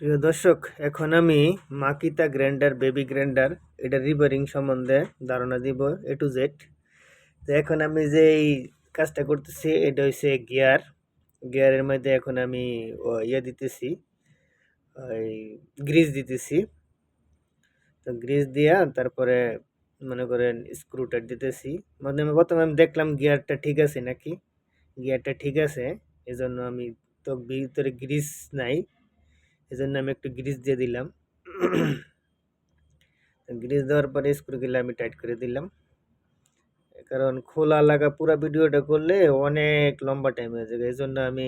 প্রিয় দর্শক, এখন আমি মাকিতা গ্র্যান্ডার বেবি গ্র্যান্ডার এটা রিপেয়ারিং সম্বন্ধে ধারণা দিব এ টু জেড তো এখন আমি যে এই কাজটা করতেছি, এটা হচ্ছে গিয়ার। গিয়ারের মধ্যে এখন আমি ইয়ে দিতেছি, ওই গ্রিজ দিতেছি। তো গ্রিজ দিয়া তারপরে মনে করেন স্ক্রুটা দিতেছি। মানে আমি প্রথমে আমি দেখলাম গিয়ারটা ঠিক আছে নাকি? গিয়ারটা ঠিক আছে, এজন্য আমি তো ভিতরে গ্রিজ নাই। এজন্য আমি একটু গ্রিজ দিয়ে দিলাম। গ্রিজ দেওয়ার পরে স্ক্রুগুলো আমি টাইট করে দিলাম। কারণ খোলা লাগা পুরো ভিডিওটা করলে অনেক লম্বা টাইম হয়ে যাবে। এই জন্য আমি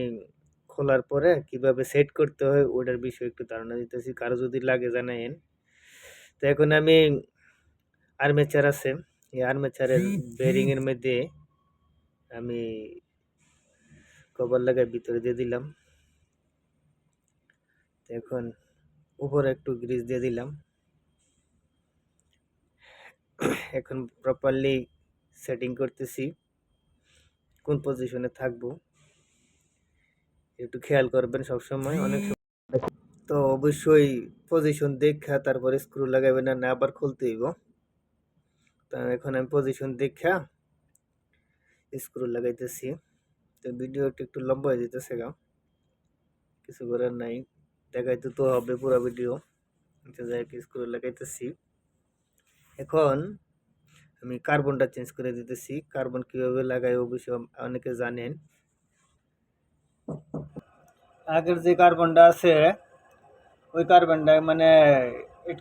খোলার পরে কীভাবে সেট করতে হয় ওটার বিষয়ে একটু ধারণা দিতেছি। কারও যদি লাগে জানাইন তো এখন আমি আর্মেচার আছে। এই আর্মেচারের বেরিংয়ের মধ্যে আমি কভার লাগাই ভিতরে দিয়ে দিলাম। এখন উপরে একটু গ্রিজ দিয়ে দিলাম। এখন প্রপারলি সেটিং করতেছি। কোন পজিশনে থাকব? একটু খেয়াল করবেন সবসময়, অনেক তো অবশ্যই পজিশন দেখা, তারপরে স্ক্রু লাগাবেন না, আবার খুলতে হইব। তো এখন আমি পজিশন দেখা স্ক্রু লাগাইতেছি। তো ভিডিওটি একটু লম্বা হয়ে যেতেছে গা। কিছু করার নাই। দেখাইতে তো হবে পুরো ভিডিও। যাই স্ক্রু লাগাইতেছি। এখন আমি কার্বনটা চেঞ্জ করে দিতেছি। কার্বন কীভাবে লাগাই অবশ্যই অনেকে জানেন। আগের যে কার্বনটা আছে, ওই কার্বনটা মানে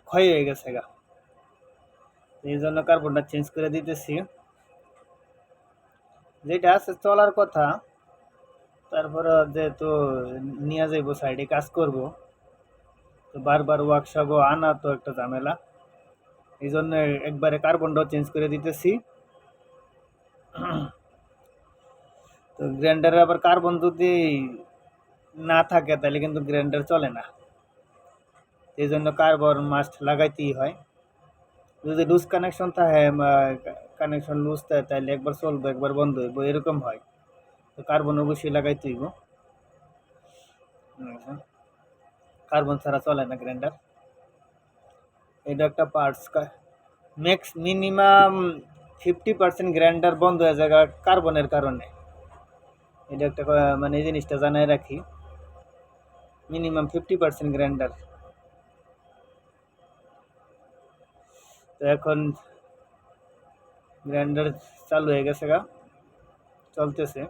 ক্ষয় হয়ে গেছে গা। এই জন্য কার্বনটা চেঞ্জ করে দিতেছি। যেটা আছে চলার কথা তারপরে যেহেতু নিয়ে যাইব সাইডে কাজ করব, তো বারবার ওয়ার্কশপও আনা তো একটা ঝামেলা। এই জন্য একবারে কার্বন কার্বনটাও চেঞ্জ করে দিতেছি। তো গ্রাইন্ডারে আবার কার্বন যদি না থাকে, তাহলে কিন্তু গ্রাইন্ডার চলে না। এই জন্য কার্বন মাস্ট লাগাইতেই হয়। যদি লুজ কানেকশন থাকে কানেকশন লুজ থাকে, তাহলে একবার চলবো, একবার বন্ধ হইব, এরকম হয়। তো কার্বন অবশ্যই লাগাইতে হইব কার্বন ছাড়া চলে না গ্রাইন্ডার। এটা একটা parts max minimum fifty percent grinder বন্ধ হয়ে যায় কার্বনের কারণে। এটা একটা মানে এই জিনিসটা জানাই রাখি। Minimum fifty percent grinder. তো এখন গ্রাইন্ডার চালু হয়ে গেছে গা। চলতেছে।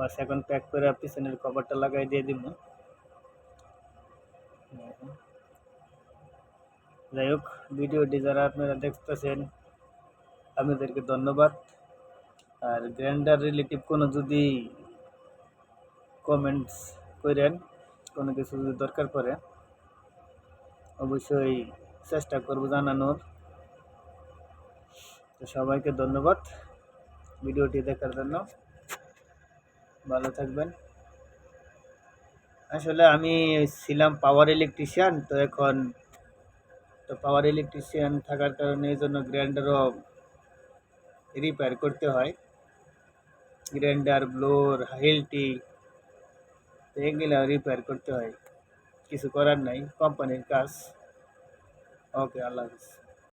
বাস এখন প্যাক করে পিছনের কভারটা লাগাই দিয়ে দিব। যাই হোক, ভিডিওটি যারা আপনারা দেখতেছেন, আপনাদেরকে ধন্যবাদ। আর গ্র্যান্ডার রিলেটিভ কোনো যদি কমেন্টস করেন, কোনো কিছু যদি দরকার পড়ে, অবশ্যই চেষ্টা করব জানানোর। তো সবাইকে ধন্যবাদ ভিডিওটি দেখার জন্য। ভালো থাকবেন। আসলে আমি ছিলাম পাওয়ার ইলেকট্রিশিয়ান তো এখন তো পাওয়ার ইলেকট্রিশিয়ান থাকার কারণে এই জন্য গ্রাইন্ডারও রিপেয়ার করতে হয়। গ্রাইন্ডার ব্লোর হেলটি এগুলো রিপেয়ার করতে হয়। কিছু করার নাই কোম্পানির কাজ। ওকে আল্লাহ হাফিজ।